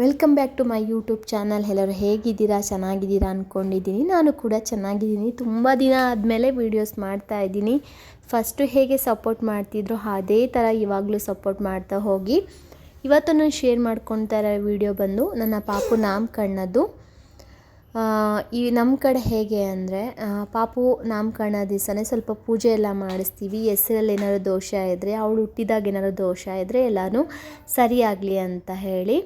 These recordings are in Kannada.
Welcome back to my YouTube channel ಎಲ್ಲರೂ ಹೇಗಿದ್ದೀರಾ? ಚೆನ್ನಾಗಿದ್ದೀರಾ ಅಂದ್ಕೊಂಡಿದ್ದೀನಿ ನಾನು ಕೂಡ ಚೆನ್ನಾಗಿದ್ದೀನಿ. ತುಂಬ ದಿನ ಆದಮೇಲೆ ವೀಡಿಯೋಸ್ ಮಾಡ್ತಾ ಇದ್ದೀನಿ. ಫಸ್ಟು ಹೇಗೆ ಸಪೋರ್ಟ್ ಮಾಡ್ತಿದ್ರು, ಅದೇ ಥರ ಇವಾಗಲೂ ಸಪೋರ್ಟ್ ಮಾಡ್ತಾ ಹೋಗಿ. ಇವತ್ತು ನಾನು ಶೇರ್ ಮಾಡ್ಕೊತಾ ಇರೋ ವಿಡಿಯೋ ಬಂದು ನನ್ನ ಪಾಪು ನಾಮಕರಣದ್ದು. ಈ ನಮ್ಮ ಕಡೆ ಹೇಗೆ ಅಂದರೆ ಪಾಪು ನಾಮಕರಣ ದಿವಸನೇ ಸ್ವಲ್ಪ ಪೂಜೆ ಎಲ್ಲ ಮಾಡಿಸ್ತೀವಿ. ಹೆಸರಲ್ಲಿ ಏನಾದ್ರು ದೋಷ ಇದ್ದರೆ ಅವಳು ಹುಟ್ಟಿದಾಗ ಏನಾದ್ರು ದೋಷ ಇದ್ದರೆ ಎಲ್ಲನೂ ಸರಿಯಾಗಲಿ ಅಂತ ಹೇಳಿ.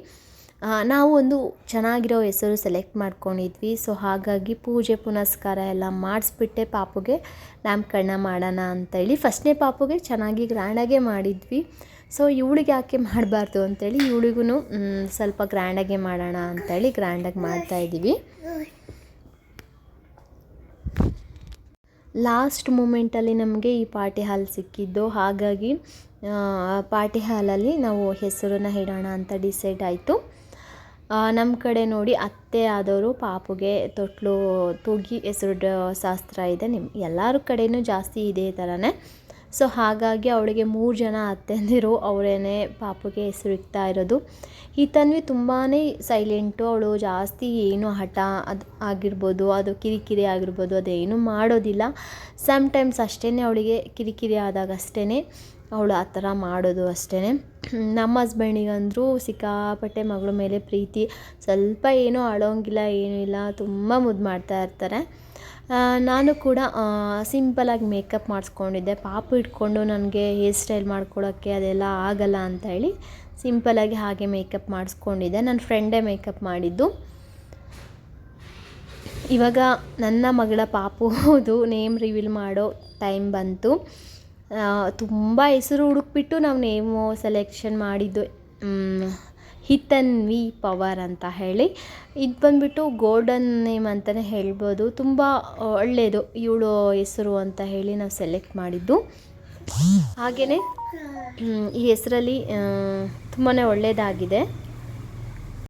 ನಾವು ಒಂದು ಚೆನ್ನಾಗಿರೋ ಹೆಸರು ಸೆಲೆಕ್ಟ್ ಮಾಡ್ಕೊಂಡಿದ್ವಿ. ಸೊ ಹಾಗಾಗಿ ಪೂಜೆ ಪುನಸ್ಕಾರ ಎಲ್ಲ ಮಾಡಿಸ್ಬಿಟ್ಟೆ ಪಾಪುಗೆ. ನಾಮಕರಣ ಮಾಡೋಣ ಅಂತೇಳಿ ಫಸ್ಟ್ನೇ ಪಾಪುಗೆ ಚೆನ್ನಾಗಿ ಗ್ರ್ಯಾಂಡಾಗೆ ಮಾಡಿದ್ವಿ. ಸೊ ಇವಳಿಗೆ ಯಾಕೆ ಮಾಡಬಾರ್ದು ಅಂತೇಳಿ ಇವಳಿಗೂ ಸ್ವಲ್ಪ ಗ್ರ್ಯಾಂಡಾಗೆ ಮಾಡೋಣ ಅಂತೇಳಿ ಗ್ರ್ಯಾಂಡಾಗಿ ಮಾಡ್ತಾಯಿದ್ದೀವಿ ಲಾಸ್ಟ್ ಮೂಮೆಂಟಲ್ಲಿ ನಮಗೆ ಈ ಪಾರ್ಟಿ ಹಾಲ್ ಸಿಕ್ಕಿದ್ದು. ಹಾಗಾಗಿ ಪಾರ್ಟಿ ಹಾಲಲ್ಲಿ ನಾವು ಹೆಸರನ್ನು ಇಡೋಣ ಅಂತ ಡಿಸೈಡ್ ಆಯಿತು. ನಮ್ಮ ಕಡೆ ನೋಡಿ ಅತ್ತೆ ಆದವರು ಪಾಪುಗೆ ತೊಟ್ಲು ತೂಗಿ ಹೆಸರು ಶಾಸ್ತ್ರ ಇದೆ. ನಿಮ್ಮ ಎಲ್ಲರ ಕಡೆಯೂ ಜಾಸ್ತಿ ಇದೇ ಥರನೇ. ಸೊ ಹಾಗಾಗಿ ಅವಳಿಗೆ ಮೂರು ಜನ ಅತ್ತೆಂದಿರು ಅವರೇನೆ ಪಾಪುಗೆ ಹೆಸರು ಇಡ್ತಾ ಇರೋದು. ಈ ತನ್ವಿ ತುಂಬಾ ಸೈಲೆಂಟು ಅವಳು ಜಾಸ್ತಿ ಏನು ಹಠ ಅದು ಆಗಿರ್ಬೋದು, ಅದು ಕಿರಿಕಿರಿ ಆಗಿರ್ಬೋದು, ಅದೇನು ಮಾಡೋದಿಲ್ಲ. ಸಮ್ಟೈಮ್ಸ್ ಅಷ್ಟೇ ಅವಳಿಗೆ ಕಿರಿಕಿರಿ ಆದಾಗ ಅಷ್ಟೇ ಅವಳು ಆ ಥರ ಮಾಡೋದು ಅಷ್ಟೇ ನಮ್ಮ ಹಸ್ಬೆಂಡಿಗಂದರೂ ಸಿಕ್ಕಾಪಟ್ಟೆ ಮಗಳ ಮೇಲೆ ಪ್ರೀತಿ, ಸ್ವಲ್ಪ ಏನೂ ಅಳೋಂಗಿಲ್ಲ, ಏನೂ ಇಲ್ಲ, ತುಂಬ ಮುದ್ದು ಮಾಡ್ತಾ ಇರ್ತಾರೆ. ನಾನು ಕೂಡ ಸಿಂಪಲಾಗಿ ಮೇಕಪ್ ಮಾಡಿಸ್ಕೊಂಡಿದ್ದೆ. ಪಾಪು ಇಟ್ಕೊಂಡು ನನಗೆ ಹೇರ್ ಸ್ಟೈಲ್ ಮಾಡ್ಕೊಳ್ಳೋಕ್ಕೆ ಅದೆಲ್ಲ ಆಗಲ್ಲ ಅಂತ ಹೇಳಿ ಸಿಂಪಲಾಗಿ ಹಾಗೆ ಮೇಕಪ್ ಮಾಡಿಸ್ಕೊಂಡಿದ್ದೆ. ನನ್ನ ಫ್ರೆಂಡೇ ಮೇಕಪ್ ಮಾಡಿದ್ದು. ಇವಾಗ ನನ್ನ ಮಗಳ ಪಾಪುದು ನೇಮ್ ರಿವೀಲ್ ಮಾಡೋ ಟೈಮ್ ಬಂತು. ತುಂಬ ಹೆಸರು ಹುಡುಕ್ಬಿಟ್ಟು ನಾವು ನೇಮು ಸೆಲೆಕ್ಷನ್ ಮಾಡಿದ್ದು. ಹಿತನ್ವಿ ಪವರ್ ಅಂತ ಹೇಳಿ. ಇದು ಬಂದುಬಿಟ್ಟು ಗೋಲ್ಡನ್ ನೇಮ್ ಅಂತಲೇ ಹೇಳ್ಬೋದು. ತುಂಬ ಒಳ್ಳೆಯದು ಇವಳು ಹೆಸರು ಅಂತ ಹೇಳಿ ನಾವು ಸೆಲೆಕ್ಟ್ ಮಾಡಿದ್ದು. ಹಾಗೆಯೇ ಈ ಹೆಸರಲ್ಲಿ ತುಂಬಾ ಒಳ್ಳೆಯದಾಗಿದೆ